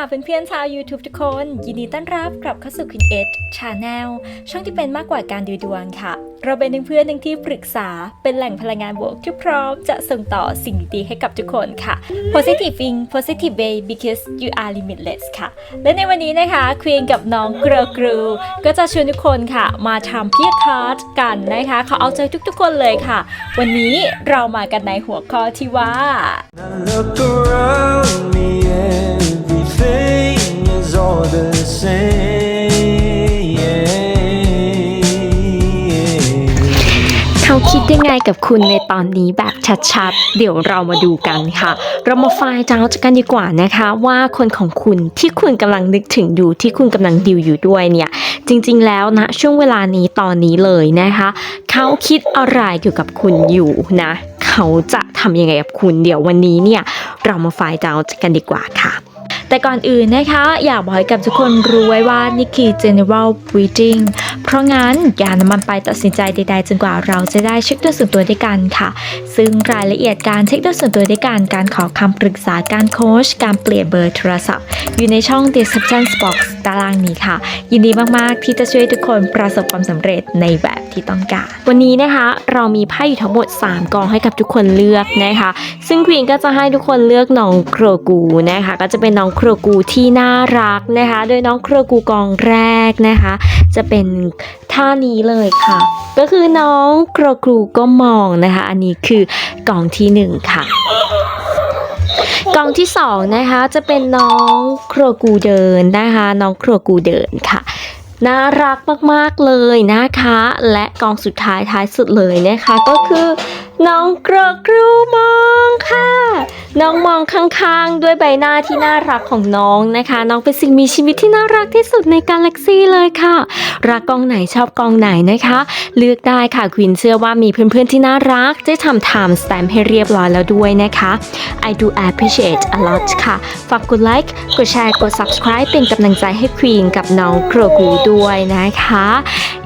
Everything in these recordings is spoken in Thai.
ค่ะเพื่อนๆชาว YouTube ทุกคน ยินดีต้อนรับกลับเข้าสู่ Queen Edge Channel ช่องที่เป็นมากกว่าการดูดวงค่ะ เราเป็นทั้งเพื่อนทั้งที่ปรึกษาเป็นแหล่งพลังงานบวกที่พร้อมจะส่งต่อสิ่งดีๆให้กับทุกคนค่ะ Positive Thing Positive Way because you are limitless ค่ะ และในวันนี้นะคะควีนกับน้องเกรอกรูก็จะชวนทุกคนค่ะ มาทำพี่คาร์ดกันนะคะเขาเอาใจทุกๆคนเลยค่ะ วันนี้เรามากันในหัวข้อที่ว่า I look around me, is all the same. เขาคิดยังไงกับคุณในตอนนี้แบบชัดๆ เดี๋ยวเรามาดูกันค่ะ เรามาฟล์เจ้ากันดีกว่านะคะ ว่าคนของคุณที่คุณกำลังนึกถึงอยู่ที่คุณกำลังดิวอยู่ด้วยเนี่ยจริงๆ แล้วนะช่วงเวลานี้ตอนนี้เลยนะคะ เขาคิดอะไรเกี่ยวกับคุณอยู่นะ เขาจะทำยังไงกับคุณเดี๋ยววันนี้เนี่ย เรามาฟล์เจ้ากันดีกว่าค่ะ แต่ก่อนอื่นนะคะ อยากบอกให้กับทุกคนรู้ไว้ว่านี่คือ general reading เพราะงั้นอย่านำมันไปตัดสินใจใดๆจนกว่าเราจะได้เช็คด้วยส่วนตัวด้วยกันค่ะ ซึ่งรายละเอียดการเช็คด้วยส่วนตัวด้วยกัน การขอคำปรึกษาการโค้ชการเปลี่ยนเบอร์โทรศัพท์ อยู่ในช่อง description box ตารางนี้ค่ะ ยินดีมากๆที่จะช่วยทุกคนประสบความสำเร็จในแบบที่ต้องการ วันนี้นะคะ เรามีไพ่อยู่ทั้งหมด 3 กองให้กับทุกคนเลือกนะคะ ซึ่งควีนก็จะให้ทุกคนเลือกน้องโครกูนะคะ ก็จะเป็นน้องครกูที่น่ารักนะคะ โดยน้องครกูกองแรกนะคะ จะเป็นท่านี้เลยค่ะ ก็คือน้องครกูก็มองนะคะ อันนี้คือกองที่หนึ่งค่ะกองที่สองนะคะจะเป็นน้องครกูเดินนะคะ น้องครกูเดินค่ะน่ารักมากๆเลยนะคะ และกองสุดท้ายท้ายสุดเลยนะคะ ก็คือ น้องกรกรูมองค่ะ น้องมองข้างๆ ด้วยใบหน้าที่น่ารักของน้องนะคะ น้องเป็นสิ่งมีชีวิตที่น่ารักที่สุดในกาแล็กซีเลยค่ะ รักกองไหนชอบกองไหนนะคะ เลือกได้ค่ะควินเชื่อว่ามีเพื่อนๆที่น่ารักได้ทำ time stamp ให้เรียบร้อยแล้วด้วยนะคะ I do appreciate a lot ค่ะ ฝากกดไลค์กดแชร์กด subscribe เป็นกำลังใจให้ควีนกับน้องโกรกูด้วยนะคะ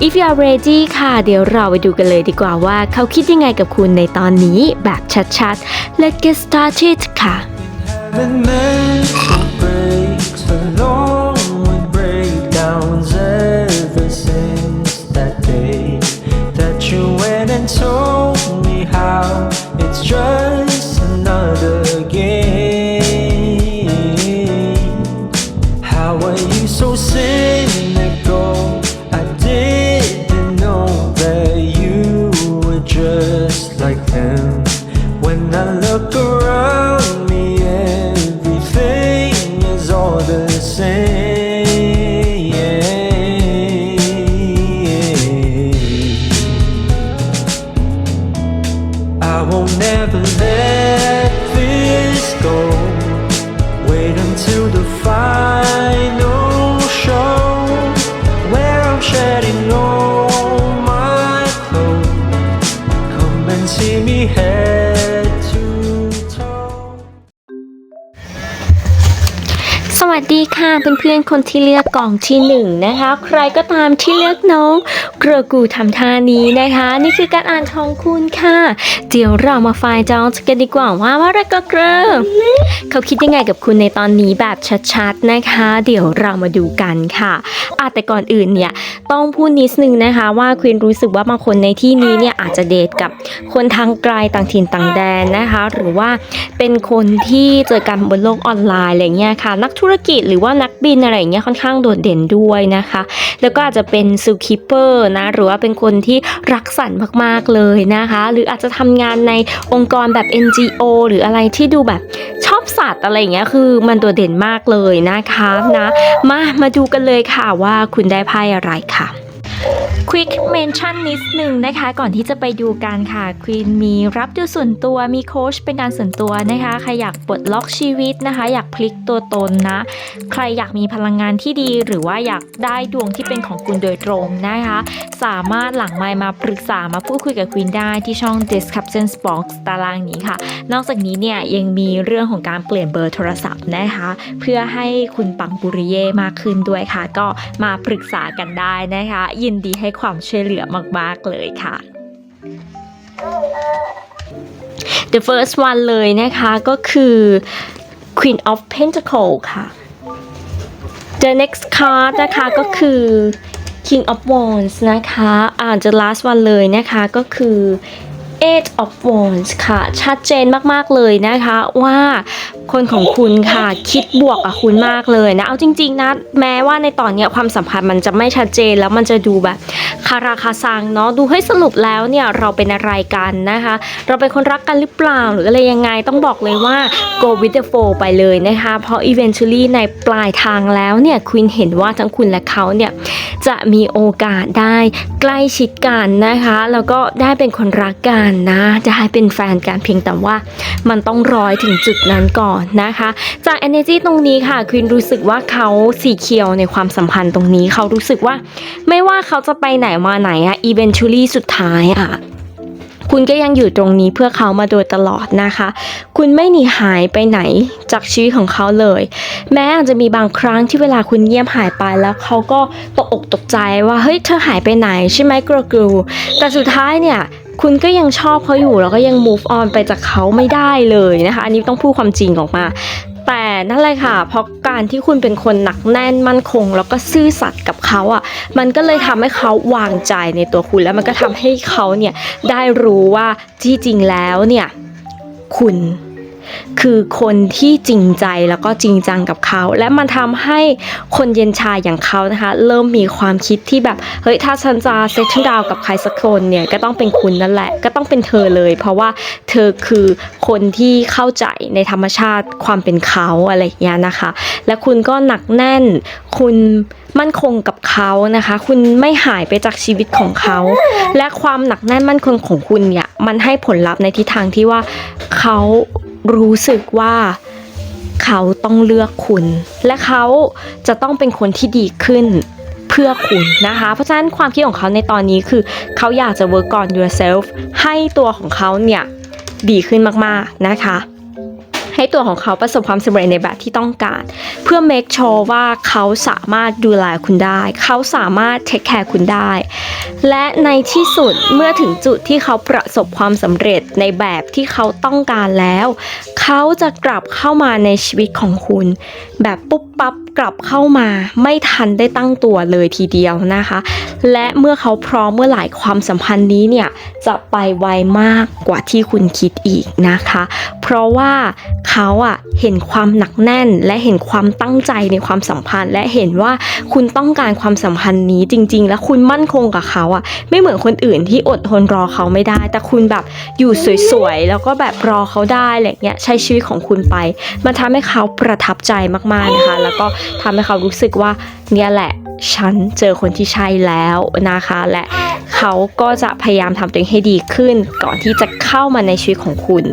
If you are ready ค่ะ เดี๋ยวเราไปดูกันเลยดีกว่าว่าเขาคิดยังไงกับคุณในตอนนี้แบบชัดๆ Let's get started ค่ะ that you went and told me how it's just 5 เพื่อนๆ คนที่เลือกกล่องที่ 1 นะคะ ใครก็ตามที่เลือกน้องเกระกูทำท่านี้นะคะ นี่คือการอ่านของคุณค่ะ เดี๋ยวเรามาฟายจองกันดีกว่าว่าว่าอะไรก็เกรเขาคิดยังไงกับคุณในตอนนี้แบบชัดๆนะคะ เดี๋ยวเรามาดูกันค่ะอาแต่ก่อนอื่นเนี่ยต้องพูดนิดนึงนะคะ ว่าควีนรู้สึกว่าบางคนในที่นี้เนี่ยอาจจะเดทกับคนทางไกลต่างถิ่นต่างแดนนะคะ หรือว่าเป็นคนที่เจอกันบนโลกออนไลน์อะไรเงี้ยค่ะ นักธุรกิจหรือว่านักบินอะไรอย่างเงี้ยค่อนข้างโดดเด่นด้วยนะคะ แล้วก็อาจจะเป็นซูคิปเปอร์นะหรือว่าเป็นคนที่รักสัตว์มากๆเลยนะคะ หรืออาจจะทำงานในองค์กรแบบ NGO หรืออะไรที่ดูแบบชอบสัตว์อะไรอย่างเงี้ยคือมันโดดเด่นมากเลยนะคะนะมามาดูกันเลยค่ะว่าคุณได้ไพ่อะไรค่ะ Quick Mention นิดหนึ่งนะคะ ก่อนที่จะไปดูกันค่ะควีนมีรับดูส่วนตัวมีโค้ชเป็นการส่วนตัวนะคะ ใครอยากปลดล็อกชีวิตนะคะ อยากพลิกตัวตนนะ ใครอยากมีพลังงานที่ดี หรือว่าอยากได้ดวงที่เป็นของคุณโดยตรงนะคะ สามารถหลังไมค์มาปรึกษามาพูดคุยกับควีนได้ที่ช่อง description box ตารางนี้ค่ะ นอกจากนี้เนี่ยยังมีเรื่องของการเปลี่ยนเบอร์โทรศัพท์นะคะ เพื่อให้คุณปังปุริเย่มากขึ้นด้วยค่ะ ก็มาปรึกษากันได้นะคะ ยินดีให้ความช่วยเหลือมากๆเลยค่ะ The first one เลยนะคะก็คือ Queen of Pentacle ค่ะ The next card นะคะก็คือ King of Wands นะคะ อ่าน the last one เลยนะคะก็คือ Eight of Wands ค่ะ ชัดเจนมากๆเลยนะคะว่าคนของคุณค่ะคิดบวกกับคุณมากเลยนะเอาจริง ๆ นะ แม้ว่าในตอนเนี้ยความสัมพันธ์มันจะไม่ชัดเจนแล้วมันจะดูแบบคาราคาซังเนาะดูให้สรุปแล้วเนี่ยเราเป็นอะไรกันนะคะ เราเป็นคนรักกันหรือเปล่าหรืออะไรยังไงต้องบอกเลยว่า go with the flow ไปเลยนะคะ เพราะ eventually ในปลายทางแล้วเนี่ยคุณเห็นว่าทั้งคุณและเขาเนี่ยจะมีโอกาสได้ใกล้ชิดกันนะคะ แล้วก็ได้เป็นคนรักกันนะ จะให้เป็นแฟนกันเพียงแต่ว่ามันต้องร้อยถึงจุดนั้นก่อนนะคะ จาก energy ตรงนี้ค่ะควินรู้สึกว่าเขาสีเขียวในความสัมพันธ์ตรงนี้เขารู้สึกว่าไม่ว่าเขาจะไปไหนมาไหนอะ eventually สุดท้ายอะคุณก็ยังอยู่ตรงนี้เพื่อเขามาโดยตลอดนะคะ คุณไม่หนีหายไปไหนจากชีวิตของเขาเลย แม้อาจจะมีบางครั้งที่เวลาคุณเงียบหายไปแล้วเขาก็ตกอกตกใจว่าเฮ้ยเธอหายไปไหนใช่ไหมกลัวกรูแต่สุดท้ายเนี่ย คุณก็ยังชอบเขาอยู่แล้วก็ยัง move on ไปจากเขาไม่ได้เลยนะคะ อันนี้ต้องพูดความจริงออกมา แต่นั่นแหละค่ะ เพราะการที่คุณเป็นคนหนักแน่นมั่นคง แล้วก็ซื่อสัตย์กับเขาอะ มันก็เลยทำให้เขาวางใจในตัวคุณแล้วมันก็ทำให้เขาเนี่ยได้รู้ว่าที่จริงแล้วเนี่ยคุณ คือคนที่จริงใจแล้วก็จริงจังกับเขา และมันทำให้คนเย็นชาอย่างเขานะคะ เริ่มมีความคิดที่แบบเฮ้ยถ้าฉันจะเซ็ตดาวกับใครสักคนเนี่ยก็ต้องเป็นคุณนั่นแหละ ก็ต้องเป็นเธอเลย เพราะว่าเธอคือคนที่เข้าใจในธรรมชาติความเป็นเขาอะไรอย่างเงี้ยนะคะ และคุณก็หนักแน่น คุณมั่นคงกับเขานะคะ คุณไม่หายไปจากชีวิตของเขา และความหนักแน่นมั่นคงของคุณเนี่ยมันให้ผลลัพธ์ในทิศทางที่ว่าเขา รู้สึกว่าเขาต้องเลือกคุณ และเขาจะต้องเป็นคนที่ดีขึ้นเพื่อคุณนะคะ เพราะฉะนั้นความคิดของเขาในตอนนี้คือ เขาอยากจะ work on yourself ให้ตัวของเขาเนี่ย ดีขึ้นมากๆนะคะ ให้ตัวของเขาประสบความสำเร็จในแบบที่ต้องการ เพื่อ make sure ว่าเขาสามารถดูแลคุณได้ เขาสามารถ take care คุณได้ และในที่สุดเมื่อถึงจุดที่เขาประสบความสำเร็จในแบบที่เขาต้องการแล้ว เขาจะกลับเข้ามาในชีวิตของคุณ แบบปุ๊บปั๊บกลับเข้ามาไม่ทันได้ตั้งตัวเลยทีเดียวนะคะ และเมื่อเขาพร้อมเมื่อไหร่ความสัมพันธ์นี้เนี่ยจะไปไวมากกว่าที่คุณคิดอีกนะคะ เพราะว่าเขาอะเห็นความหนักแน่นและเห็นความตั้งใจในความสัมพันธ์ และเห็นว่าคุณต้องการความสัมพันธ์นี้จริง ๆ และคุณมั่นคงกับเขาอะไม่เหมือนคนอื่นที่อดทนรอเขาไม่ได้ แต่คุณแบบอยู่สวยๆแล้วก็แบบรอเขาได้อะไรเงี้ยใช้ชีวิตของคุณไป มันทำให้เขาประทับใจมากๆนะคะ แล้วก็ทำให้เขารู้สึกว่าเนี่ยแหละฉันเจอคนที่ใช่แล้วนะคะและเขาก็จะพยายามทำตัวเองให้ดีขึ้น ก่อนที่จะเข้ามาในชีวิตของคุณ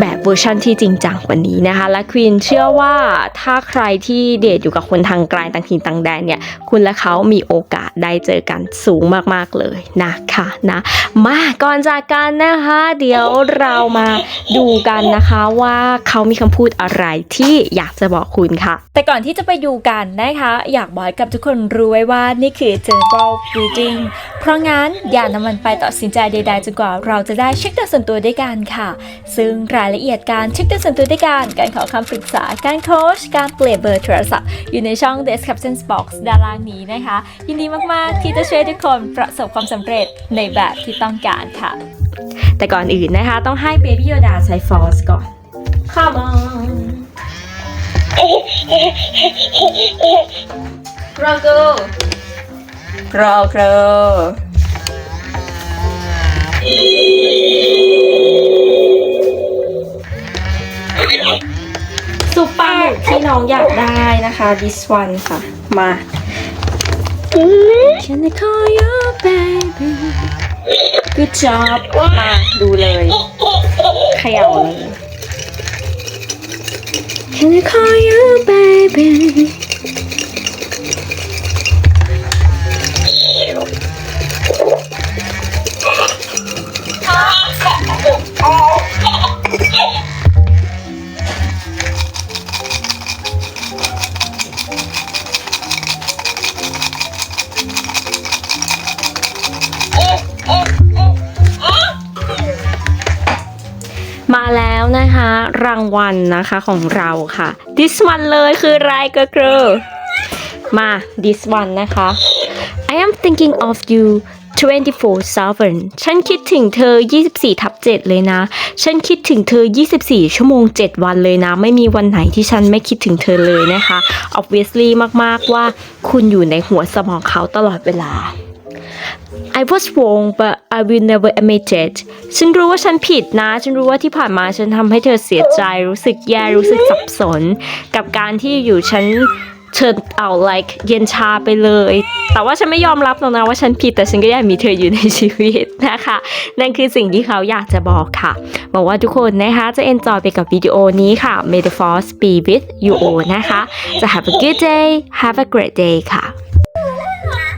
แบบเวอร์ชันที่จริงจังกว่านี้นะคะ และควีนเชื่อว่าถ้าใครที่เดทอยู่กับคนทางไกลต่างถิ่นต่างแดนเนี่ย คุณและเขามีโอกาสได้เจอกันสูงมากๆเลยนะคะนะมาก่อนจากกันนะคะ เดี๋ยวเรามาดูกันนะคะว่าเขามีคำพูดอะไรที่อยากจะบอกคุณค่ะ แต่ก่อนที่จะไปดูกันนะคะ อยากบอกให้กับทุกคนรู้ไว้ว่านี่คือ general reading เพราะงั้นอย่านำมันไปตัดสินใจใด ๆจนกว่าเราจะได้เช็คตัวส่วนตัวด้วยกันค่ะ ซึ่งรายายละเอียดการเช็คตัวส่วนตัวด้วยกัน การขอคำปรึกษา การโค้ช การเปลี่ยนเบอร์โทรศัพท์ อยู่ในช่อง description box ด้านล่างนี้นะคะ ยินดีมาก ๆ ที่จะช่วยทุกคนประสบความสำเร็จในแบบที่ต้องการค่ะ แต่ก่อนอื่นนะคะ ต้องให้ Baby Yoda ใช้ Force ก่อน Come on Rago Rago ซุปปลาหมึกที่น้องอยากได้นะคะ this one ค่ะ มา Can I call you baby Good job มาดูเลยเขย่าเลย Can I call you baby วัลนะคะของเราค่ะ this one เลยคืออะไรก็คือมา this one นะคะ I am thinking of you 24/7 ฉันคิดถึงเธอ 24 ทับ 7 เลยนะ ฉันคิดถึงเธอ 24 ชั่วโมง 7 วันเลยนะ ไม่มีวันไหนที่ฉันไม่คิดถึงเธอเลยนะคะ obviously มาก ๆ ว่าคุณอยู่ในหัวสมองเขาตลอดเวลา I was wrong but I will never admit it ฉันรู้ว่าฉันผิดนะ ฉันรู้ว่าที่ผ่านมาฉันทำให้เธอเสียใจ รู้สึกแย่ รู้สึกสับสน กับการที่อยู่ฉันเชิญเอา like เย็นชาไปเลย แต่ว่าฉันไม่ยอมรับหรอกนะว่าฉันผิดแต่ฉันก็อยากมีเธออยู่ในชีวิตนะคะ นั่นคือสิ่งที่เขาอยากจะบอกค่ะบอกว่าทุกคนนะคะจะ enjoy ไปกับวิดีโอนี้ค่ะ May the force be with you all นะคะ จะ have a good day have a great day ค่ะ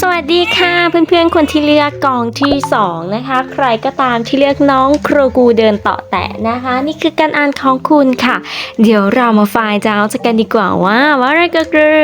สวัสดีค่ะเพื่อนๆคนที่เลือกกองที่ 2 นะคะ ใครก็ตามที่เลือกน้องครกูเดินต่อแตะนะคะ นี่คือการอ่านของคุณค่ะ เดี๋ยวเรามาฝ่ายเจ้าจะกันดีกว่าว่าว่าอะไรก็คือ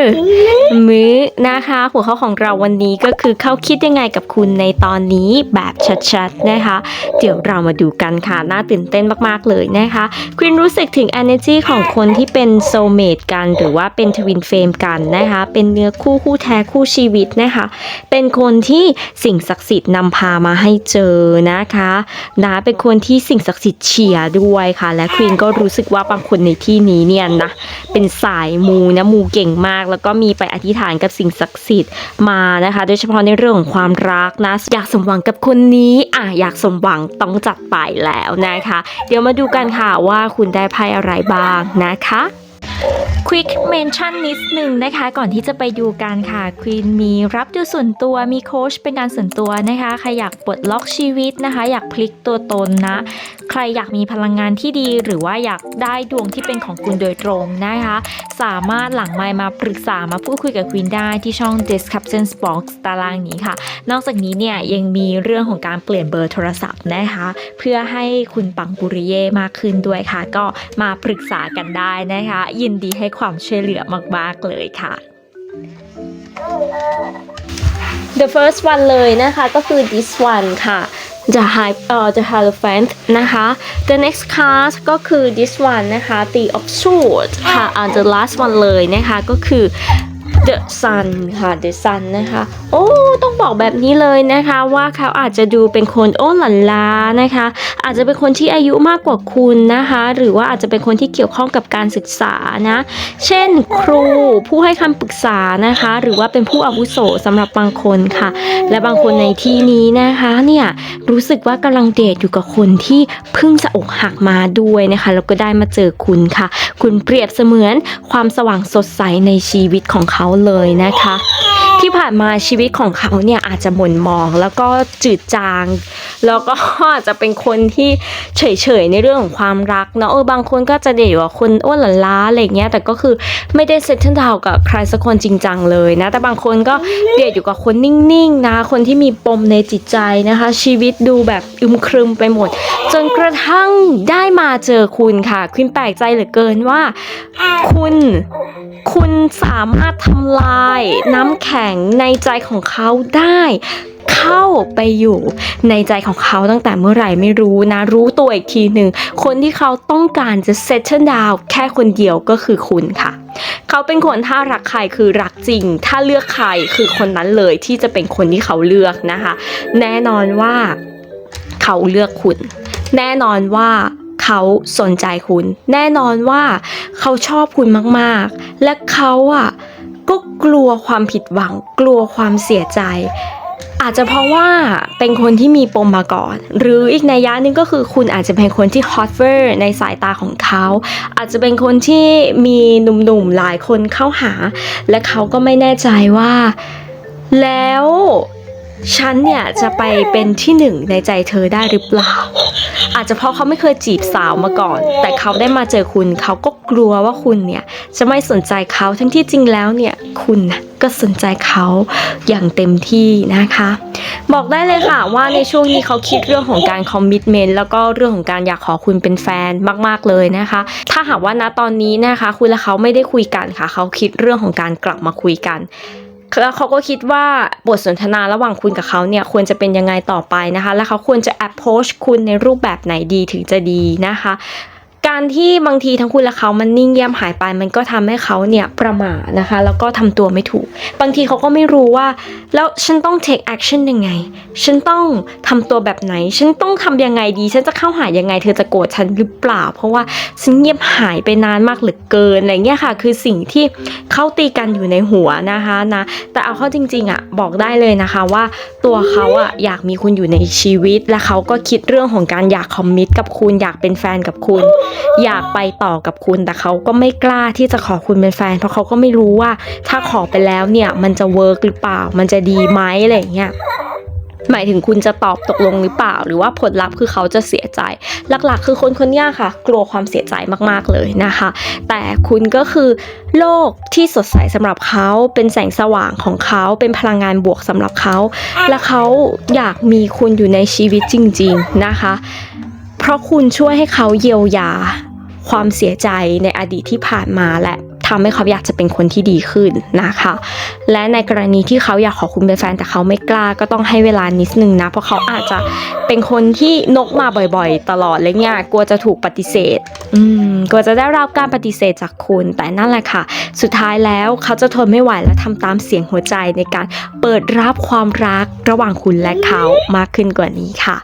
มื้อนะคะ หัวข้อของเราวันนี้ก็คือเขาคิดยังไงกับคุณในตอนนี้แบบชัดๆนะคะ เดี๋ยวเรามาดูกันค่ะน่าตื่นเต้นมากๆเลยนะคะคุณรู้สึกถึง energy ของคนที่เป็นโซเมตกัน หรือว่าเป็นทวินเฟมกันนะคะ เป็นเนื้อคู่คู่แท้คู่ชีวิตนะคะเป็นคนที่สิ่งศักดิ์สิทธิ์นำพามาให้เจอนะคะนะเป็นคนที่สิ่งศักดิ์สิทธิ์เชียร์ด้วยค่ะ และควีนก็รู้สึกว่าบางคนในที่นี้เนี่ยนะเป็นสายมูนะมูเก่งมาก แล้วก็มีไปอธิษฐานกับสิ่งศักดิ์สิทธิ์มานะคะ โดยเฉพาะในเรื่องของความรักนะอยากสมหวังกับคนนี้อะอยากสมหวังต้องจัดไปแล้วนะคะ เดี๋ยวมาดูกันค่ะว่าคุณได้ไพ่อะไรบ้างนะคะ Quick Mention นิดหนึ่งนะคะ ก่อนที่จะไปดูกันค่ะควีนมีรับดูส่วนตัวมีโค้ชเป็นการส่วนตัวนะคะ ใครอยากปลดล็อกชีวิตนะคะ อยากพลิกตัวตนนะ ใครอยากมีพลังงานที่ดี หรือว่าอยากได้ดวงที่เป็นของคุณโดยตรงนะคะ สามารถหลังไมค์มาปรึกษามาพูดคุยกับควีนได้ที่ช่อง Description Box ตารางนี้ค่ะ นอกจากนี้เนี่ยยังมีเรื่องของการเปลี่ยนเบอร์โทรศัพท์นะคะ เพื่อให้คุณปังปุริเย่มากขึ้นด้วยค่ะ ก็มาปรึกษากันได้นะคะ ยินนดีให้ความช่วยเหลือมากๆเลยค่ะ The first one เลยนะคะก็คือ this one ค่ะ The High เอ่อ The Hierophant นะคะ The next card ก็คือ this one นะคะ The of Swords ค่ะ and The last one เลยนะคะก็คือ The Sun ค่ะ The Sun นะคะ โอ้ต้องบอกแบบนี้เลยนะคะว่าเขาอาจจะดูเป็นคนโอ้หลันล้านะคะ อาจจะเป็นคนที่อายุมากกว่าคุณนะคะ หรือว่าอาจจะเป็นคนที่เกี่ยวข้องกับการศึกษานะ เช่นครูผู้ให้คำปรึกษานะคะ หรือว่าเป็นผู้อาวุโสสำหรับบางคนค่ะ และบางคนในที่นี้นะคะเนี่ยรู้สึกว่ากำลังเดทอยู่กับคนที่เพิ่งจะอกหักมาด้วยนะคะแล้วก็ได้มาเจอคุณค่ะ คุณเปรียบเสมือนความสว่างสดใสในชีวิตของเขาเลยนะคะ ที่ผ่านมาชีวิตของเขาเนี่ยอาจจะหม่นมองแล้วก็จืดจาง แล้วก็อาจจะเป็นคนที่เฉยๆในเรื่องของความรักเนาะเออบางคนก็จะเดทอยู่กับคนอ้วนหลาล้าอะไรเงี้ยแต่ก็คือไม่ได้เซ็ตเทิลดาวกับใครสักคนจริงจังเลยนะ แต่บางคนก็เดทอยู่กับคนนิ่งๆนะคนที่มีปมในจิตใจนะคะ ชีวิตดูแบบอึมครึมไปหมด จนกระทั่งได้มาเจอคุณค่ะคุณแปลกใจเหลือเกินว่า คุณคุณสามารถทำลายน้ำแข็งในใจของเขาได้ เข้าไปอยู่ในใจของเขาตั้งแต่เมื่อไหร่ไม่รู้นะ รู้ตัวอีกทีหนึ่ง คนที่เขาต้องการจะ settle down แค่คนเดียวก็คือคุณค่ะเขาเป็นคนถ้ารักใครคือรักจริง ถ้าเลือกใครคือคนนั้นเลยที่จะเป็นคนที่เขาเลือกนะคะ แน่นอนว่าเขาเลือกคุณ แน่นอนว่าเขาสนใจคุณ แน่นอนว่าเขาชอบคุณมากๆ และเขาอะ ก็กลัวความผิดหวัง กลัวความเสียใจ อาจจะเพราะว่าเป็นคนที่มีปมมาก่อน หรืออีกในยยะหนึงก็คือคุณอาจจะเป็นคนที่ฮอตเฟอร์ในสายตาของเขา อาจจะเป็นคนที่มีหนุ่มๆหลายคนเข้าหา และเขาก็ไม่แน่ใจว่า แล้ว ฉันเนี่ยจะไปเป็นที่หนึ่งในใจเธอได้หรือเปล่า อาจจะเพราะเขาไม่เคยจีบสาวมาก่อน แต่เขาได้มาเจอคุณ เขาก็กลัวว่าคุณเนี่ยจะไม่สนใจเขาทั้งที่จริงแล้วเนี่ยคุณก็สนใจเขาอย่างเต็มที่นะคะ บอกได้เลยค่ะว่าในช่วงนี้เขาคิดเรื่องของการคอมมิ t เมนต์แล้วก็เรื่องของการอยากขอคุณเป็นแฟนมาก ๆเลยนะคะ ถ้าหากว่าณตอนนี้นะคะ คุณและเขาไม่ได้คุยกันค่ะ เขาคิดเรื่องของการกลับมาคุยกัน แล้วเขาก็คิดว่าบทสนทนาระหว่างคุณกับเขาเนี่ยควรจะเป็นยังไงต่อไปนะคะ และเขาควรจะ approach คุณในรูปแบบไหนดีถึงจะดีนะคะ การที่บางทีทั้งคุณและเขามันนิ่งเงียบหายไป มันก็ทำให้เขาเนี่ยประหม่านะคะ แล้วก็ทำตัวไม่ถูก บางทีเขาก็ไม่รู้ว่า แล้วฉันต้อง take action ยังไง ฉันต้องทำตัวแบบไหน ฉันต้องทำยังไงดี ฉันจะเข้าหายังไง เธอจะโกรธฉันหรือเปล่า เพราะว่าฉันเงียบหายไปนานมากเหลือเกินอะไรเงี้ยค่ะ คือสิ่งที่เขาตีกันอยู่ในหัวนะคะนะแต่เอาเข้าจริงๆอะบอกได้เลยนะคะว่าตัวเขาอะอยากมีคุณอยู่ในชีวิต และเขาก็คิดเรื่องของการอยากคอมมิตกับคุณอยากเป็นแฟนกับคุณอยากไปต่อกับคุณแต่เขาก็ไม่กล้าที่จะขอคุณเป็นแฟน เพราะเขาก็ไม่รู้ว่าถ้าขอไปแล้วเนี่ยมันจะเวิร์กหรือเปล่า มันจะดีไหมอะไรอย่างเงี้ยหมายถึงคุณจะตอบตกลงหรือเปล่า หรือว่าผลลัพธ์คือเขาจะเสียใจ หลักๆ คือคนคนนี้ค่ะ กลัวความเสียใจมากๆเลยนะคะ แต่คุณก็คือโลกที่สดใสสำหรับเขาเป็นแสงสว่างของเขาเป็นพลังงานบวกสำหรับเขา และเขาอยากมีคุณอยู่ในชีวิตจริง ๆนะคะ เพราะคุณช่วยให้เขาเยียวยา ความเสียใจในอดีตที่ผ่านมาและ ทำให้เขาอยากจะเป็นคนที่ดีขึ้นนะคะ และในกรณีที่เขาอยากขอคุณเป็นแฟนแต่เขาไม่กล้าก็ต้องให้เวลานิดนึงนะ เพราะเขาอาจจะเป็นคนที่นกมาบ่อยๆ ตลอดเลยเนี่ยกลัวจะถูกปฏิเสธ อืมกลัวจะได้รับการปฏิเสธจากคุณแต่นั่นแหละค่ะ สุดท้ายแล้วเขาจะทนไม่ไหวและทำตามเสียงหัวใจในการเปิดรับความรักระหว่างคุณและเขามากขึ้นกว่านี้ค่ะ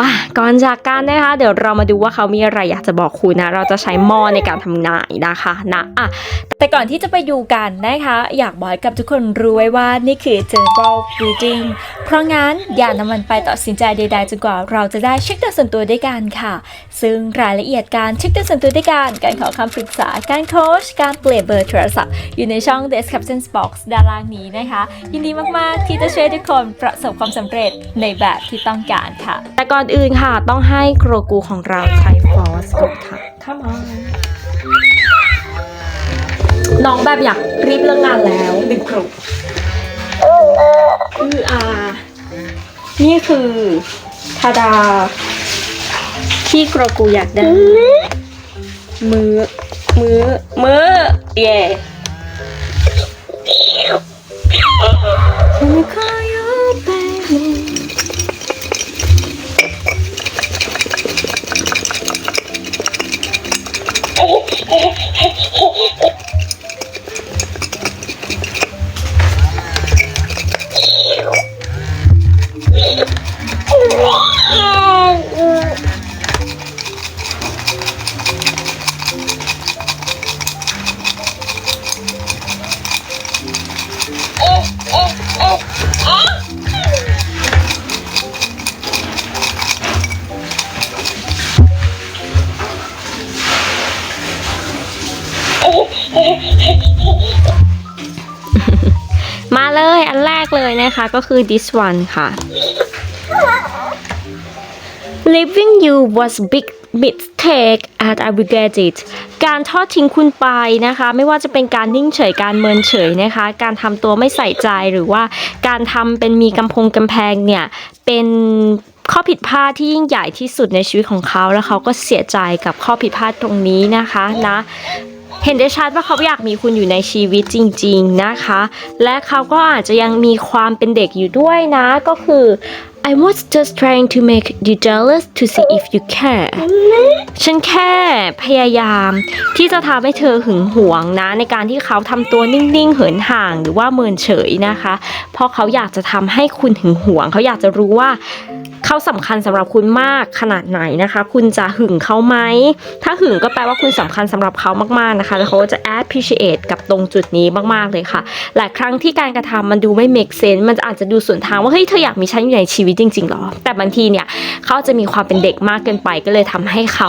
มาก่อนจากกันนะคะ เดี๋ยวเรามาดูว่าเขามีอะไรอยากจะบอกคุณนะ เราจะใช้หม้อในการทำนายนะคะนะอะแต่ก่อนที่จะไปดูกันนะคะ อยากบอกให้กับทุกคนรู้ไว้ว่านี่คือ general reading เพราะงั้นอย่านำมันไปตัดสินใจใดๆจนกว่าเราจะได้เช็คดวงส่วนตัวด้วยกันค่ะ ซึ่งรายละเอียดการเช็คดวงส่วนตัวด้วยกันการขอคำปรึกษาการโค้ชการเปลี่ยนเบอร์โทรศัพท์อยู่ในช่อง description box ด้านล่างนี้นะคะ ยินดีมากๆที่จะช่วยทุกคนประสบความสำเร็จในแบบที่ต้องการค่ะ แต่ก่อนอื่นค่ะต้องให้โครกูของเราใช้ฟอสก่อนค่ะ Come on น้องแบบอยากรีบเลิกงานแล้วหนึ่งกลุ่มคืออ่านี่คือทาดา ที่โครกูอยากได้ มือ มือ มือ เย่ Let me call นะคะก็คือ this one ค่ะ Leaving you was big mistake and I regret it การทอดทิ้งคุณไปนะคะ ไม่ว่าจะเป็นการนิ่งเฉยการเมินเฉยนะคะ การทำตัวไม่ใส่ใจหรือว่าการทำเป็นมีกำพงกำแพงเนี่ยเป็นข้อผิดพลาดที่ยิ่งใหญ่ที่สุดในชีวิตของเขา แล้วเขาก็เสียใจกับข้อผิดพลาดตรงนี้นะคะนะ เห็นได้ชัดว่าเขาอยากมีคุณอยู่ในชีวิตจริง ๆนะคะ และเขาก็อาจจะยังมีความเป็นเด็กอยู่ด้วยนะก็คือ I was just trying to make you jealous to see if you care ฉันแค่พยายาม ที่จะทำให้เธอหึงหวงนะ ในการที่เขาทำตัวนิ่งๆ เหินห่างหรือว่าเมินเฉยนะคะ เพราะเขาอยากจะทำให้คุณหึงหวง เขาอยากจะรู้ว่า เขาสำคัญสำหรับคุณมากขนาดไหนนะคะ คุณจะหึงเขาไหม ถ้าหึงก็แปลว่าคุณสำคัญสำหรับเขามากๆนะคะ แล้วเขาจะ appreciate กับตรงจุดนี้มากๆเลยค่ะ หลายครั้งที่การกระทำมันดูไม่ make sense มันอาจจะดูส่วนทางว่าเฮ้ยเธออยากมีฉันอยู่ในชีวิตจริงๆหรอ แต่บางทีเนี่ยเขาจะมีความเป็นเด็กมากเกินไปก็เลยทำให้เขา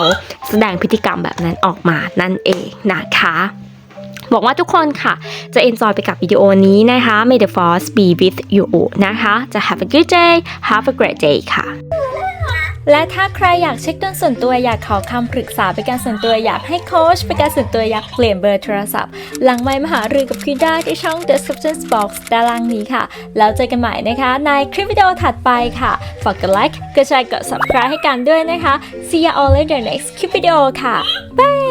แสดงพฤติกรรมแบบนั้นออกมานั่นเองนะคะ หวังว่าทุกคนค่ะ จะ enjoy ไปกับวิดีโอนี้นะคะ May the force be with you นะคะ จะ have a good day have a great day ค่ะ และถ้าใครอยากเช็คดวงส่วนตัวอยากขอคำปรึกษาเป็นการส่วนตัวอยากให้โค้ชเป็นการส่วนตัวอยากเปลี่ยนเบอร์โทรศัพท์ หลังไมมหารือกับคุณได้ที่ช่อง description box ด้านล่างนี้ค่ะ แล้วเจอกันใหม่นะคะ ในคลิปวิดีโอถัดไปค่ะ ฝากกดไลค์กดแชร์กด subscribe ให้กันด้วยนะคะ see you all in the next คลิปวิดีโอค่ะบาย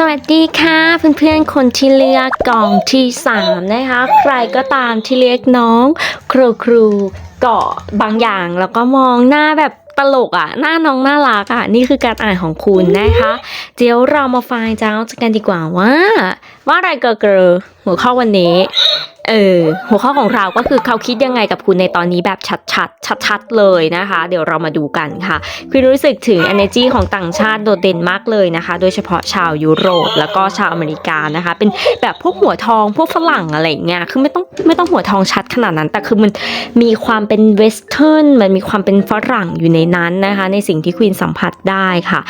สวัสดีค่ะเพื่อนๆคนที่เลือกกล่องที่3นะคะใครก็ตามที่เรียกน้องครูครูเกาะบางอย่างแล้วก็มองหน้าแบบตลกอะ่ะหน้าน้องน่ารักอะ่ะนี่คือการอ่านของคุณนะคะ เดี๋ยวเรามาฟังเจ้ากันดีกว่าว่า ว่าอะไรเกอเกอหัวข้อวันนี้ เออหัวข้อของเราก็คือเขาคิดยังไงกับคุณในตอนนี้แบบชัดๆชัดๆเลยนะคะ เดี๋ยวเรามาดูกันค่ะคือรู้สึกถึง energy ของต่างชาติโดดเด่นมากเลยนะคะ โดยเฉพาะชาวยุโรปแล้วก็ชาวอเมริกานะคะ เป็นแบบพวกหัวทองพวกฝรั่งอะไรเงี้ยคือไม่ต้องไม่ต้องหัวทองชัดขนาดนั้น แต่คือมันมีความเป็นเวสเทิร์นมันมีความเป็นฝรั่งอยู่ในนั้นนะคะ ในสิ่งที่ควีนสัมผัสได้ค่ะ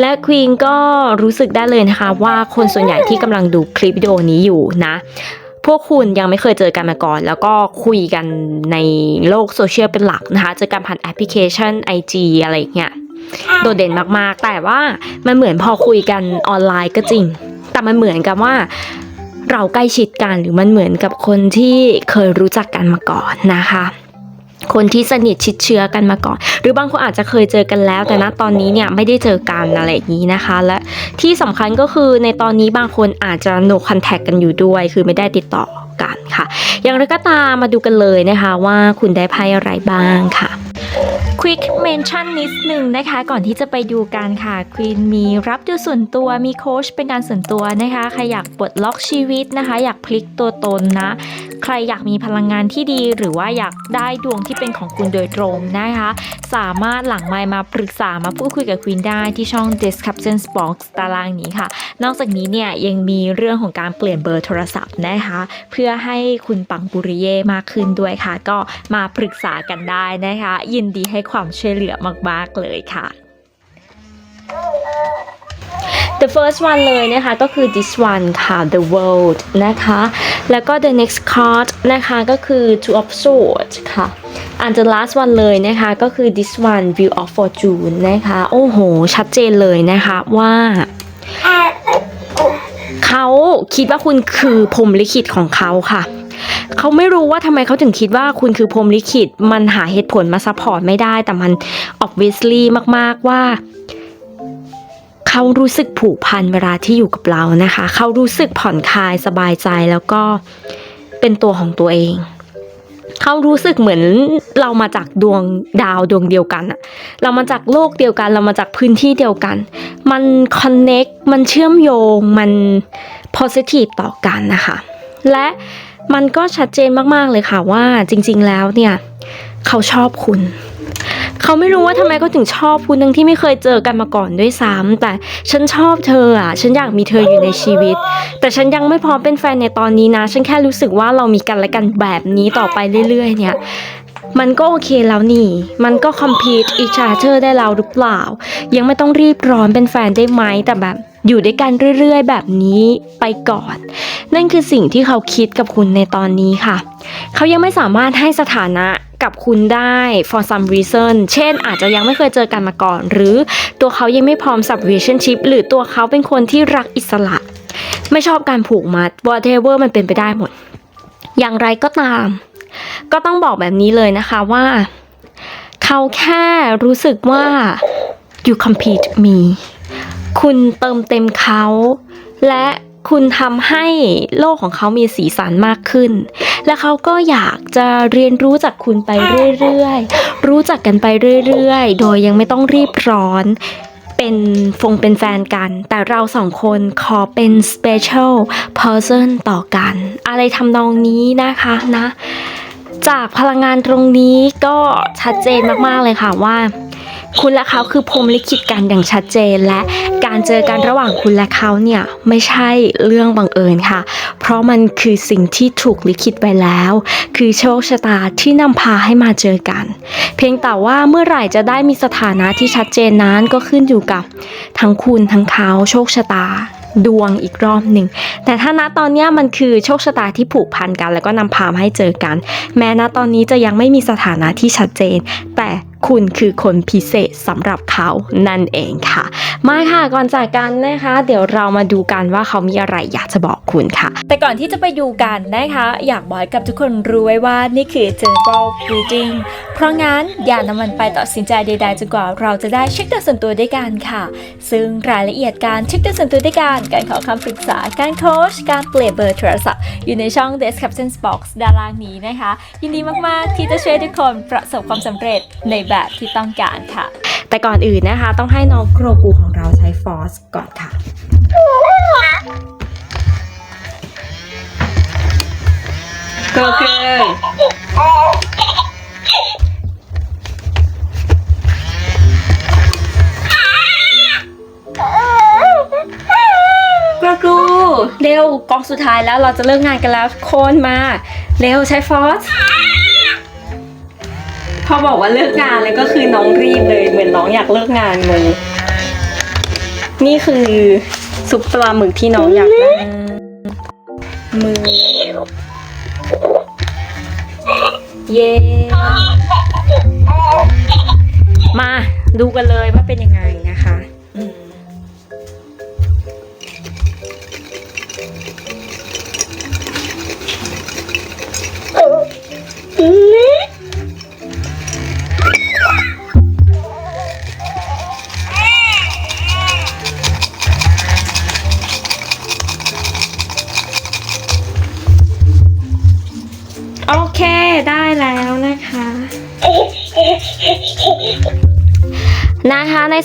และควีนก็รู้สึกได้เลยนะคะว่าคนส่วนใหญ่ที่กำลังดูคลิปวิดีโอนี้อยู่นะ พวกคุณยังไม่เคยเจอกันมาก่อน แล้วก็คุยกันในโลกโซเชียลเป็นหลักนะคะ เจอกันผ่านแอปพลิเคชัน IG อะไรอย่างเงี้ยโดดเด่นมากๆ แต่ว่ามันเหมือนพอคุยกันออนไลน์ก็จริง แต่มันเหมือนกับว่าเราใกล้ชิดกันหรือมันเหมือนกับคนที่เคยรู้จักกันมาก่อนนะคะ คนที่สนิทชิดเชื้อกันมาก่อน หรือบางคนอาจจะเคยเจอกันแล้ว แต่ณตอนนี้เนี่ยไม่ได้เจอกันอะไรอย่างนี้นะคะ และที่สำคัญก็คือในตอนนี้บางคนอาจจะ no contact กันอยู่ด้วย คือไม่ได้ติดต่อกันค่ะ อย่างไรก็ตามมาดูกันเลยนะคะว่าคุณได้ไพ่อะไรบ้างค่ะ Quick Mention นิดหนึ่งนะคะ ก่อนที่จะไปดูกันค่ะควีนมีรับดูส่วนตัวมีโค้ชเป็นการส่วนตัวนะคะใครอยากปลดล็อกชีวิตนะคะ อยากพลิกตัวตนนะ ใครอยากมีพลังงานที่ดี หรือว่าอยากได้ดวงที่เป็นของคุณโดยตรงนะคะ สามารถหลังไมค์มาปรึกษามาพูดคุยกับควีนได้ที่ช่อง Description Box ตารางนี้ค่ะ นอกจากนี้เนี่ยยังมีเรื่องของการเปลี่ยนเบอร์โทรศัพท์นะคะ เพื่อให้คุณปังปุริเย่มากขึ้นด้วยค่ะ ก็มาปรึกษากันได้นะคะ ยินดีให้ความช่วยเหลือมากๆเลยค่ะ The first one เลยนะคะ ก็คือ this one ค่ะ the world นะคะ แล้วก็ the next card นะคะ ก็คือ two of swords ค่ะ and the last one เลยนะคะ ก็คือ this one view of fortune นะคะ โอ้โห ชัดเจนเลยนะคะว่าเขาคิดว่าคุณคือพรมลิขิตของเขาค่ะเขาไม่รู้ว่าทำไมเขาถึงคิดว่าคุณคือพรมลิขิต มันหาเหตุผลมาซัพพอร์ตไม่ได้ แต่มัน obviously มาก ๆ ว่า เขารู้สึกผูกพันเวลาที่อยู่กับเรานะคะ เขารู้สึกผ่อนคลายสบายใจแล้วก็เป็นตัวของตัวเอง เขารู้สึกเหมือนเรามาจากดวงดาวดวงเดียวกันอะเรามาจากโลกเดียวกัน เรามาจากพื้นที่เดียวกัน มันคอนเน็กมันเชื่อมโยง มัน positive ต่อกันนะคะ และมันก็ชัดเจนมากๆเลยค่ะว่าจริง ๆ แล้วเนี่ย เขาชอบคุณ เขาไม่รู้ว่าทำไมเขาถึงชอบคุณทั้งที่ไม่เคยเจอกันมาก่อนด้วยซ้ำแต่ฉันชอบเธออะ ฉันอยากมีเธออยู่ในชีวิต แต่ฉันยังไม่พร้อมเป็นแฟนในตอนนี้นะ ฉันแค่รู้สึกว่าเรามีกันและกันแบบนี้ต่อไปเรื่อย ๆ เนี่ยมันก็โอเคแล้วนี่ มันก็คอมพีตอิชาเธอได้แล้วหรือเปล่า ยังไม่ต้องรีบร้อนเป็นแฟนได้ไหม แต่แบบอยู่ด้วยกันเรื่อยๆ แบบนี้ไปก่อน นั่นคือสิ่งที่เขาคิดกับคุณในตอนนี้ค่ะ เขายังไม่สามารถให้สถานะ กับคุณได้ for some reason เช่น อาจจะยังไม่เคยเจอกันมาก่อน หรือตัวเขายังไม่พร้อม sub relationship หรือตัวเขาเป็นคนที่รักอิสระ ไม่ชอบการผูกมัด whatever มันเป็นไปได้หมด อย่างไรก็ตาม ก็ต้องบอกแบบนี้เลยนะคะว่า เขาแค่รู้สึกว่า you complete me คุณเติมเต็มเขา และ คุณทำให้โลกของเขามีสีสันมากขึ้น และเขาก็อยากจะเรียนรู้จากคุณไปเรื่อยๆ รู้จักกันไปเรื่อยๆ โดยยังไม่ต้องรีบร้อน เป็นฟงเป็นแฟนกัน แต่เราสองคนขอเป็น special person ต่อกัน อะไรทำนองนี้นะคะนะ จากพลังงานตรงนี้ก็ชัดเจนมากๆเลยค่ะว่าคุณและเขาคือพรหมลิขิตกันอย่างชัดเจนและ การเจอกันระหว่างคุณและเขาเนี่ยไม่ใช่เรื่องบังเอิญค่ะ เพราะมันคือสิ่งที่ถูกลิขิตไว้แล้ว คือโชคชะตาที่นำพาให้มาเจอกัน เพียงแต่ว่าเมื่อไหร่จะได้มีสถานะที่ชัดเจนนั้นก็ขึ้นอยู่กับ ทั้งคุณทั้งเขาโชคชะตาดวงอีกรอบหนึ่ง แต่ถ้าณตอนนี้มันคือโชคชะตาที่ผูกพันกัน แล้วก็นำพามาให้เจอกัน แม้ณตอนนี้จะยังไม่มีสถานะที่ชัดเจน แต่คุณคือคนพิเศษสำหรับเขานั่นเองค่ะ มาค่ะก่อนจากกันนะคะ เดี๋ยวเรามาดูกันว่าเขามีอะไรอยากจะบอกคุณค่ะ แต่ก่อนที่จะไปดูกันนะคะ อยากบอกให้กับทุกคนรู้ไว้ว่านี่คือ general reading เพราะงั้นอย่านำมันไปตัดสินใจใดๆจนกว่าเราจะได้เช็คดวงส่วนตัวด้วยกันค่ะ ซึ่งรายละเอียดการเช็คดวงส่วนตัวด้วยกันการขอคำปรึกษาการโค้ชการเปลี่ยนเบอร์โทรศัพท์อยู่ในช่อง description box ด้านล่างนี้นะคะ ยินดีมากๆที่จะช่วยทุกคนประสบความสำเร็จในแบบที่ต้องการค่ะ แต่ก่อนอื่นนะคะ ต้องให้น้องโกรกูของเราใช้ฟอสก่อนค่ะก็คือกระกูเร็วกองสุดท้ายแล้วเราจะเลิกงานกันแล้วทุกคนมา เร็วใช้ฟอส พอบอกว่าเลิกงานเลยก็คือน้องรีบเลยเหมือนน้องอยากเลิกงานเลยนี่คือซุปปลาหมึกที่น้องอยากได้มือเย้มาดูกันเลยว่าเป็นยังไง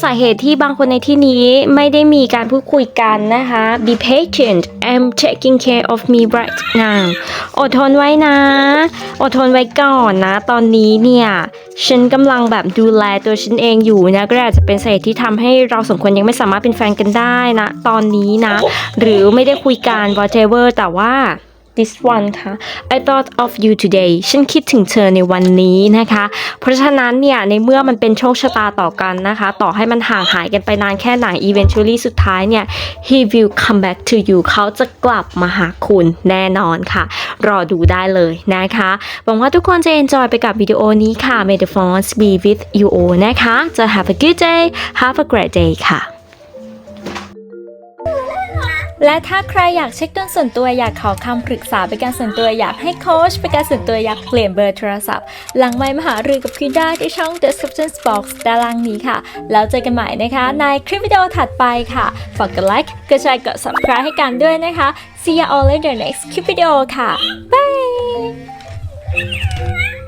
สาเหตุที่บางคนในที่นี้ไม่ได้มีการพูดคุยกันนะคะ be patient I'm taking care of me right now อดทนไว้นะ อดทนไว้ก่อนนะ ตอนนี้เนี่ย ฉันกำลังแบบดูแลตัวฉันเองอยู่นะ ก็อาจจะเป็นสาเหตุที่ทำให้เราสองคนยังไม่สามารถเป็นแฟนกันได้นะ ตอนนี้นะ หรือไม่ได้คุยกัน whatever แต่ว่า this one ค่ะ I thought of you today ฉันคิดถึงเธอในวันนี้นะคะ เพราะฉะนั้นเนี่ย ในเมื่อมันเป็นโชคชะตาต่อกันนะคะ ต่อให้มันห่างหายกันไปนานแค่ไหน eventually สุดท้ายเนี่ย he will come back to you เขาจะกลับมาหาคุณแน่นอนค่ะ รอดูได้เลยนะคะ หวังว่าทุกคนจะ enjoy ไปกับวิดีโอนี้ค่ะ May the force be with you all นะคะ จะ have a good day have a great day ค่ะ และถ้าใครอยากเช็คดวงส่วนตัวอยากขอคำปรึกษาไปการส่วนตัวอยากให้โค้ชไปการส่วนตัวอยากเปลี่ยนเบอร์โทรศัพท์ หลังไม้มหารือกับพี่ได้ที่ช่อง description box ด้านล่างนี้ค่ะ แล้วเจอกันใหม่นะคะ ในคลิปวิดีโอถัดไปค่ะ ฝากกดไลค์กดแชร์กด subscribe ให้กันด้วยนะคะ see you all in the next คลิปวิดีโอค่ะ bye